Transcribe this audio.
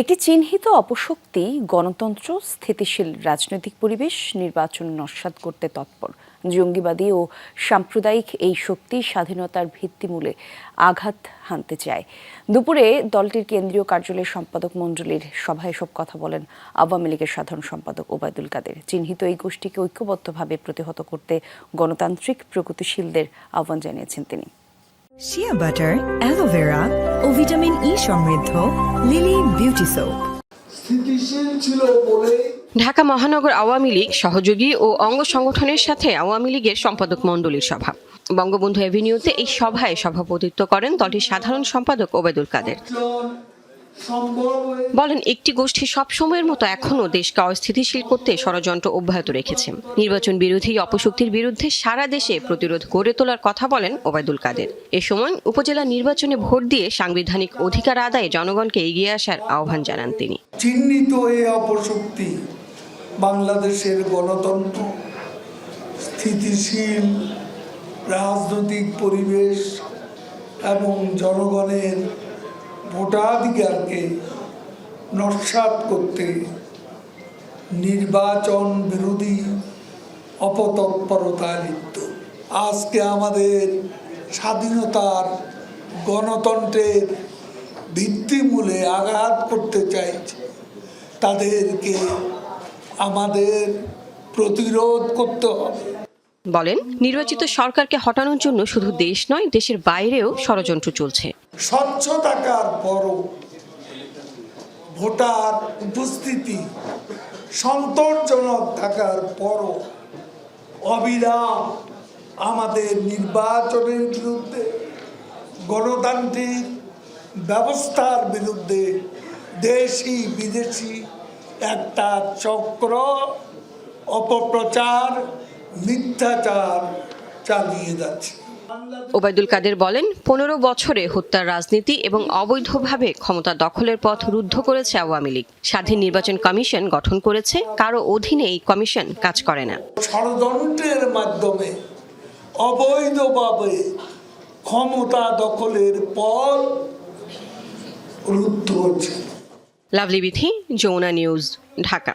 একটি চিহ্নিত অপশক্তি গণতন্ত্র, স্থিতিশীল রাজনৈতিক পরিবেশ, নির্বাচন নস্যাৎ করতে তৎপর। জঙ্গিবাদী ও সাম্প্রদায়িক এই শক্তি স্বাধীনতার ভিত্তিমূলে আঘাত হানতে চায়। দুপুরে দলটির কেন্দ্রীয় কার্যালয়ের সম্পাদক মণ্ডলীর সভায় সব কথা বলেন আওয়ামী লীগের সাধারণ সম্পাদক ওবায়দুল কাদের। চিহ্নিত এই গোষ্ঠীকে ঐক্যবদ্ধভাবে প্রতিহত করতে গণতান্ত্রিক প্রগতিশীলদের আহ্বান জানিয়েছেন তিনি। শিয়া বাটার অ্যালোভেরা ও ভিটামিন ই সমৃদ্ধ লিলি বিউটি সোপ স্থিতিশীল ছিল বলে ঢাকা মহানগর আওয়ামী লীগ সহযোগী ও অঙ্গ সংগঠনের সাথে আওয়ামী লীগের সম্পাদক মণ্ডলীর সভা। বঙ্গবন্ধু অ্যাভিনিউতে এই সভায় সভাপতিত্ব করেন দলটির সাধারণ সম্পাদক ওবেদুল কাদের। বলেন একটি গোষ্ঠী সব সময়ের মতো এখনও দেশকে অস্থিতিশীল করতে ষড়যন্ত্র অব্যাহত রেখেছে। নির্বাচন বিরোধী অপশক্তির বিরুদ্ধে সারা দেশে প্রতিরোধ গড়ে তোলার কথা বলেন ওবায়দুল কাদের। এ সময় উপজেলা নির্বাচনে ভোট দিয়ে সাংবিধানিক অধিকার আদায়ে জনগণকে এগিয়ে আসার আহ্বান জানান তিনি। চিহ্নিত এই অপশক্তি বাংলাদেশের গণতন্ত্র স্থিতিশীল রাজনৈতিক পরিবেশ এবং জনগণের ভোটাধিকারকে নস্যাৎ করতে নির্বাচন বিরোধী অপতৎপরতায় লিপ্ত। আজকে আমাদের স্বাধীনতার গণতন্ত্রের ভিত্তিমূলে আঘাত করতে চাইছে, তাদেরকে আমাদের প্রতিরোধ করতে হবে। বলেন, নির্বাচিত সরকারকে হটানোর জন্য শুধু দেশ নয়, দেশের বাইরেও ষড়যন্ত্র চলছে। স্বচ্ছ থাকার পরও ভোটার উপস্থিতি, সন্তোষজনক থাকার পরও অবিরাম আমাদের নির্বাচনের বিরুদ্ধে, গণতান্ত্রিক ব্যবস্থার বিরুদ্ধে দেশি বিদেশি একটা চক্র অপপ্রচার, মিথ্যাচার চালিয়ে যাচ্ছে। ওবায়দুল কাদের বলেন পনেরো বছরে হত্যার রাজনীতি এবং অবৈধভাবে ক্ষমতা দখলের পথ রুদ্ধ করেছে আওয়ামী লীগ। স্বাধীন নির্বাচন কমিশন গঠন করেছে কারও অধীনে এই কমিশন কাজ করে না। ষড়যন্ত্রের মাধ্যমে অবৈধভাবে ক্ষমতা দখলের পর রুদ্ধ হচ্ছে। লাভলি বিথি যমুনা নিউজ ঢাকা।